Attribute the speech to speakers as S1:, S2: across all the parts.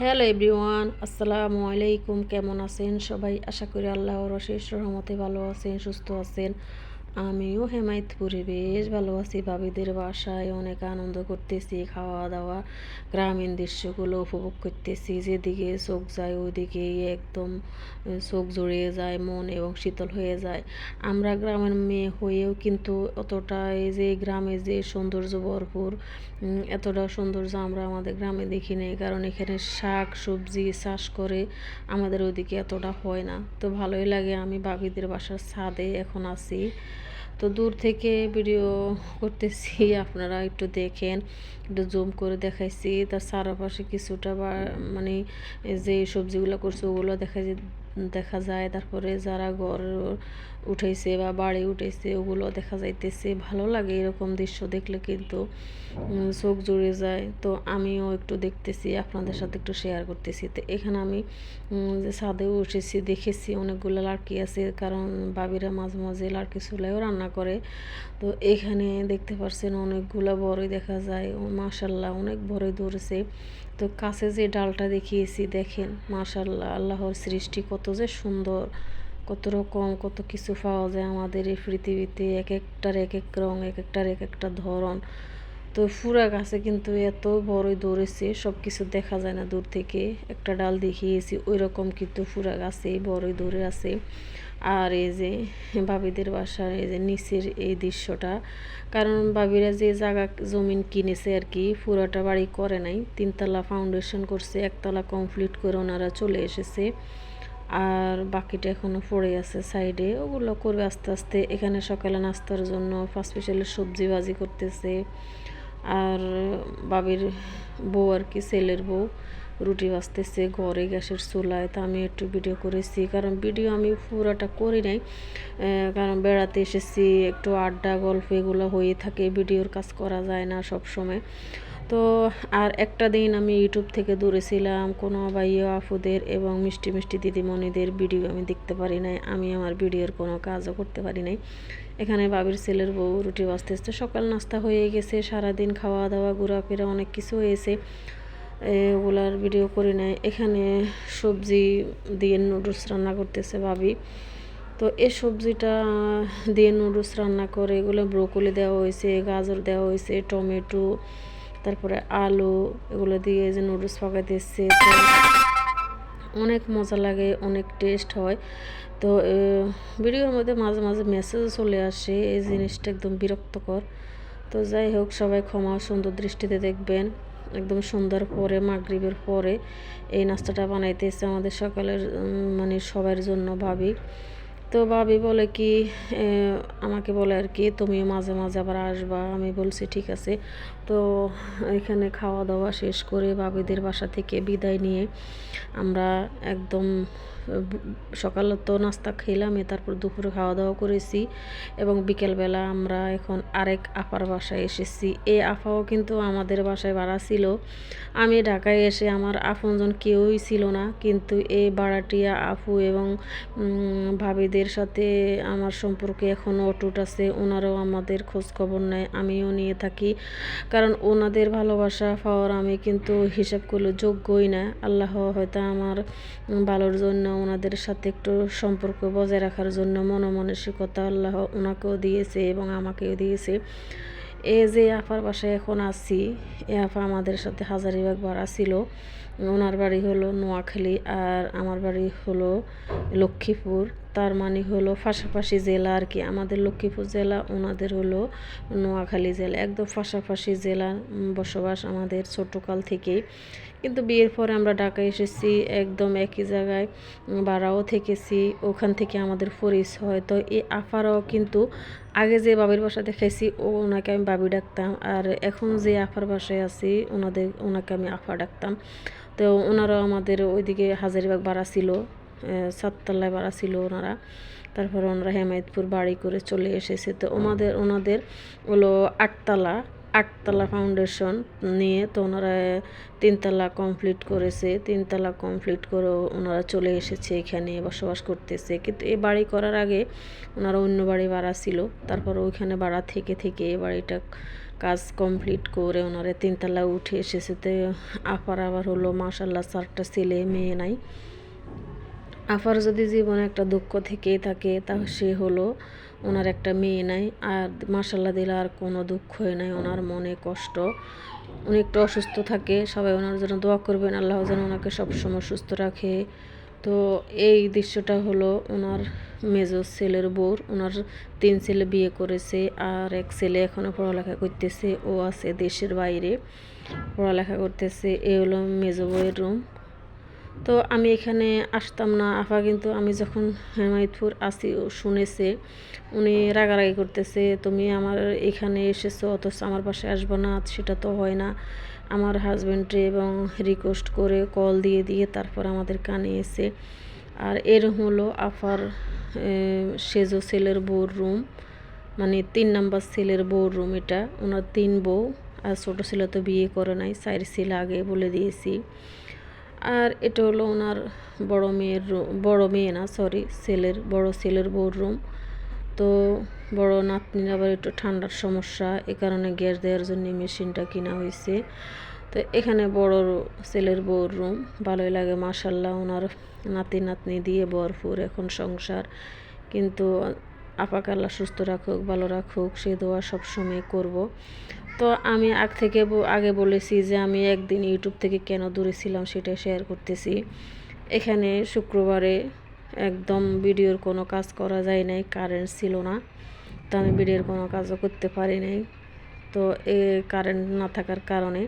S1: Hello everyone, আসসালামু আলাইকুম। কেমন আছেন সবাই? আশা করি আল্লাহর অশেষ রহমতে ভালো আছেন, সুস্থ আছেন। আমিও হেমায়তপুরে বেশ ভালো আছি ভাবিদের বাসায় অনেক আনন্দ করতেছি খাওয়া দাওয়া গ্রামীণ দৃশ্যগুলো উপভোগ করতেছি। যেদিকে চোখ যায়, ওইদিকেই একদম চোখ জড়িয়ে যায়, মন এবং শীতল হয়ে যায়। আমরা গ্রামের মেয়ে হয়েও কিন্তু অতটা এই যে গ্রামে যে সৌন্দর্য ভরপুর এতটা সৌন্দর্য আমরা আমাদের গ্রামে দেখি নেই। কারণ এখানে শাক, সবজি চাষ করে আমাদের ওইদিকে এতটা হয় না। তো ভালোই লাগে। আমি বাবিদের বাসার ছাদে এখন আছি। তো দূর থেকে ভিডিও করতেছি, আপনারা একটু দেখেন, একটু জুম করে দেখাইছি। তার চারপাশে কিছুটা বা মানে যে সবজিগুলো করছে, ওগুলো দেখা দেখা যায়। তারপরে যারা ঘর উঠেছে বা বাড়ি উঠেছে ওগুলো দেখা যাইতেছে, ভালো লাগে এরকম দৃশ্য দেখলে কিন্তু চোখ জুড়ে যায়। তো আমিও একটু দেখতেছি, আপনাদের সাথে একটু শেয়ার করতেছি। তো এখানে আমি ছাদেও উঠেছি, দেখেছি অনেকগুলো লাড়কি আছে, কারণ বাবিরা মাঝে মাঝে লাড়কি চুলাইও রান্না করে। তো এখানে দেখতে পাচ্ছেন অনেকগুলো বড়ই দেখা যায়। ও মাশাল্লাহ, অনেক বড়ই ধরেছে। তো কাছে যে ডালটা দেখিয়েছি, দেখেন মাশাল্লাহ আল্লাহর সৃষ্টি কত যে সুন্দর, কত রকম, কত কিছু পাওয়া যায় আমাদের এই পৃথিবীতে এক একটার এক এক রং এক একটার এক একটা ধরন। তো ফুরা গাছে কিন্তু এত বড়ই দৌড়েছে সব কিছু দেখা যায় না দূর থেকে। একটা ডাল দেখিয়েছি ওই রকম কিন্তু ফুরা গাছে বড়ই দৌড়ে আছে। আর এই যে বাবিদের বাসার এই যে নিচের এই দৃশ্যটা, কারণ বাবিরা যে জায়গা জমিন কিনেছে আর কি, পুরোটা বাড়ি করে নাই, তিনতলা ফাউন্ডেশন করছে, একতলা কমপ্লিট করে ওনারা চলে এসেছে। আর বাকিটা এখনও পড়ে আছে সাইডে ওগুলো করবে আস্তে আস্তে। এখানে সকালে নাস্তার জন্য ফার্স্ট স্পেশালের সবজি বাজি করতেছে। আর বাবির বউ আর কি, ছেলের বউ। রুটি বাজতেছে ঘরে গ্যাসের চুলায়, তা আমি একটু ভিডিও করেছি। কারণ ভিডিও আমি পুরোটা করি নাই কারণ বেড়াতে এসেছি, একটু আড্ডা, গল্প এগুলো হয়ে থাকে ভিডিওর কাজ করা যায় না সব সময় তো আর একটা দিন আমি ইউটিউব থেকে দূরে ছিলাম, কোনো ভাইয়া আফুদের এবং মিষ্টি মিষ্টি দিদিমণিদের ভিডিও আমি দেখতে পারি নাই, আমি আমার ভিডিওর কোনো কাজও করতে পারি নাই। এখানে বাবির ছেলের বউ রুটি বাঁচতে সকাল নাস্তা হয়ে গেছে, সারাদিন খাওয়া দাওয়া ঘোরাফেরা অনেক কিছু হয়েছে। ওগুলার ভিডিও করি নাই। এখানে সবজি দিয়ে নুডলস রান্না করতেছে ভাবি। তো এই সবজিটা দিয়ে নুডলস রান্না করে, এগুলো ব্রোকলি দেওয়া হয়েছে, গাজর দেওয়া হয়েছে, টমেটো, তারপরে আলু, এগুলো দিয়ে যে নুডলস পাকাইতেছে। তো অনেক মজা লাগে, অনেক টেস্ট হয়। তো ভিডিওর মধ্যে মাঝে মাঝে মেসেজ চলে আসে, এই জিনিসটা একদম বিরক্তকর। তো যাই হোক, সবাই ক্ষমা সুন্দর দৃষ্টিতে দেখবেন। একদম সন্ধ্যার পরে মাগরীবের পরে এই নাস্তাটা বানাইতেছে আমাদের সকালের মানে সবার জন্য ভাবি। তো ভাবি বলে কি আমাকে বলে আর কি, তুমিও মাঝে মাঝে আবার আসবা। আমি বলছি, ঠিক আছে। তো এখানে খাওয়া দাওয়া শেষ করে ভাবিদের বাসা থেকে বিদায় নিয়ে আমরা একদম সকালে তো নাস্তা খেলামই তারপর দুপুরে খাওয়া দাওয়া করেছি এবং বিকেলবেলা আমরা এখন আরেক আপার বাসায় এসেছি। এই আফাও কিন্তু আমাদের বাসায় ভাড়া ছিল। আমি ঢাকায় এসে আমার আপনজন কেউই ছিল না, কিন্তু এই ভাড়াটিয়া আফু এবং ভাবিদের সাথে আমার সম্পর্কে এখনও অটুট আছে, ওনারাও আমাদের খোঁজ খবর নেয়, আমিও নিয়ে থাকি। কারণ ওনাদের ভালোবাসা পাওয়ার আমি কিন্তু হিসাব করলে যোগ্যই না। আল্লাহ হয়তো আমার ভালোর জন্য, ওনাদের সাথে একটু সম্পর্ক বজায় রাখার জন্য মনমানসিকতা আল্লাহ ওনাকেও দিয়েছে এবং আমাকেও দিয়েছে। এ যে আফার বাসায় এখন আছি, এ আফা আমাদের সাথে হাজারিবাগ ভাড়া ছিল ওনার বাড়ি হলো নোয়াখালী আর আমার বাড়ি হলো লক্ষ্মীপুর। তার মানে হলো পাশাপাশি জেলা আর কি, আমাদের লক্ষ্মীপুর জেলা, ওনাদের হলো নোয়াখালী জেলা। একদম পাশাপাশি জেলা বসবাস আমাদের ছোটোকাল থেকেই। কিন্তু বিয়ের পরে আমরা ঢাকা এসেছি, একদম একই জায়গায় বাড়াও থেকেছি, ওখান থেকে আমাদের পরিচয় তো এই আফারাও কিন্তু আগে যে বাবির বাসা দেখাইছি, ও ওনাকে আমি বাবি ডাকতাম। আর এখন যে আফার বাসায় আছি, ওনাদের, ওনাকে আমি আফা ডাকতাম। তো ওনারাও আমাদের ওইদিকে হাজারিবাগ ভাড়া ছিল। সাততলায় বাড়া ছিল ওনারা। তারপর ওনারা হেমায়তপুর বাড়ি করে চলে এসেছে। তো ওনাদের ওনাদের হলো আটতলা আটতলা ফাউন্ডেশন নিয়ে তো ওনারা তিনতলা কমপ্লিট করেছে। তিনতলা কমপ্লিট করে ওনারা চলে এসেছে এখানে, বসবাস করতেছে। কিন্তু এ বাড়ি করার আগে ওনারা অন্য বাড়ি ভাড়া ছিল। তারপর ওইখানে ভাড়া থেকে থেকে এ বাড়িটা কাজ কমপ্লিট করে ওনারা তিনতলা উঠে এসেছে। তো আপার আবার হলো মাসাল্লাহ চারটা ছেলে, মেয়ে নাই। আফার যদি জীবনে একটা দুঃখ থেকেই থাকে তা সে হলো ওনার একটা মেয়ে নাই। আর মাসাল্লাহ দিলে আর কোনো দুঃখই নাই ওনার মনে কষ্ট। উনি একটু অসুস্থ থাকে সবাই ওনার জন্য দোয়া করবেন। আল্লাহ যেন ওনাকে সবসময় সুস্থ রাখে। তো এই দৃশ্যটা হলো ওনার মেজর ছেলের বোর ওনার তিন ছেলে বিয়ে করেছে আর এক ছেলে এখনও পড়ালেখা করতেছে। ও আছে দেশের বাইরে। পড়ালেখা করতেছে। এ হলো মেজো বইয়ের রুম তো আমি এখানে আসতাম না। আফা কিন্তু আমি যখন হেমায়তপুর আসি, ও শুনেছে, উনি রাগারাগি করতেছে, তুমি আমার এখানে এসেছ, অথচ আমার পাশে আসব না, সেটা তো হয় না। আমার হাজব্যান্ডে এবং রিকোয়েস্ট করে কল দিয়ে দিয়ে তারপর আমাদের কানে এসে, আর এর হলো আফার সেজো সেলের বউর রুম মানে তিন নাম্বার সেলের বউর রুম এটা। ওনার তিন বউ, আর ছোটো ছেলে তো বিয়ে করে নাই, চার ছেলে আগে বলে দিয়েছি। আর এটা হলো ওনার বড় মেয়ের বড় মেয়ে না সরি ছেলের, বড় ছেলের বউর রুম তো বড় নাতনির আবার একটু ঠান্ডার সমস্যা, এ কারণে গ্যাস দেওয়ার জন্য মেশিনটা কিনা হয়েছে তো এখানে বড় ছেলের বউর রুম ভালোই লাগে মাসাল্লাহ ওনার নাতি নাতনি দিয়ে ভরপুর এখন সংসার। কিন্তু আপাকে আল্লাহ সুস্থ রাখুক, ভালো রাখুক, সে দোয়া সবসময় করব। তো আমি আগ থেকে আগে বলেছি যে আমি একদিন ইউটিউব থেকে কেন দূরে ছিলাম সেটা শেয়ার করতেছি। এখানে শুক্রবারে একদম ভিডিওর কোনো কাজ করা যায় নাই কারেন্ট ছিল না। তো আমি ভিডিওর কোনো কাজও করতে পারি নাই। তো এ কারেন্ট না থাকার কারণে,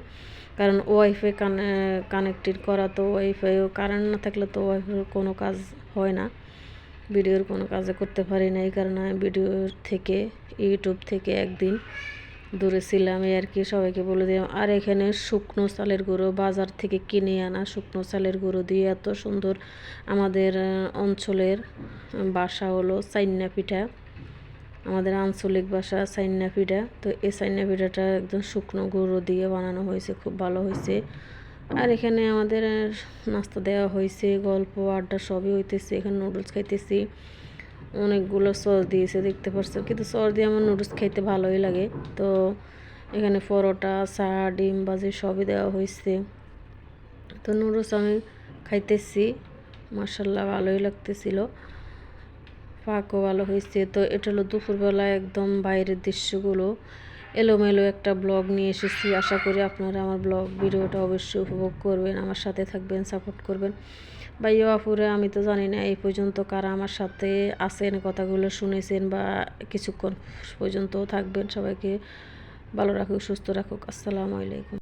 S1: কারণ ওয়াইফাই কানেক্টেড করা তো ওয়াইফাইও কারেন্ট না থাকলে তো ওয়াইফাই কোনো কাজ হয় না। ভিডিওর কোনো কাজও করতে পারি না এই কারণে ভিডিও থেকে, ইউটিউব থেকে একদিন দূরে ছিলাম আর কি। সবাইকে বলে দিলাম, আর এখানে শুকনো চালের গুঁড়ো, বাজার থেকে কিনে আনা শুকনো চালের গুঁড়ো দিয়ে এত সুন্দর আমাদের অঞ্চলের বাসা হলো চাইন্না পিঠা। আমাদের আঞ্চলিক ভাষা সাইন্না পিঠা। তো এই সাইন্না পিঠাটা একদম শুকনো গুঁড়ো দিয়ে বানানো হয়েছে, খুব ভালো হয়েছে। আর এখানে আমাদের নাস্তা দেওয়া হয়েছে, গল্প, আড্ডা সবই হইতেছে, এখানে নুডলস খাইতেছি। অনেকগুলো সস দিয়েছে, দেখতে পাচ্ছেন কিন্তু সস দিয়ে আমার নুডলস খাইতে ভালোই লাগে। তো এখানে পরোটা চা ডিম, বাজি সবই দেওয়া হয়েছে তো নুডলস আমি খাইতেছি। মার্শাল্লাহ ভালোই লাগতেছিল। পাকও ভালো হয়েছে তো এটা হলো দুপুরবেলা একদম বাইরের দৃশ্যগুলো। এলোমেলো একটা ব্লগ নিয়ে এসেছি। আশা করি আপনারা আমার ব্লগ, ভিডিওটা অবশ্যই উপভোগ করবেন। আমার সাথে থাকবেন, সাপোর্ট করবেন। বা আপুরে আমি তো জানি না এই পর্যন্ত কারা আমার সাথে আছেন, কথাগুলো শুনেছেন বা কিছুক্ষণ পর্যন্ত থাকবেন। সবাইকে ভালো রাখুক, সুস্থ রাখুক। আসসালামু আলাইকুম।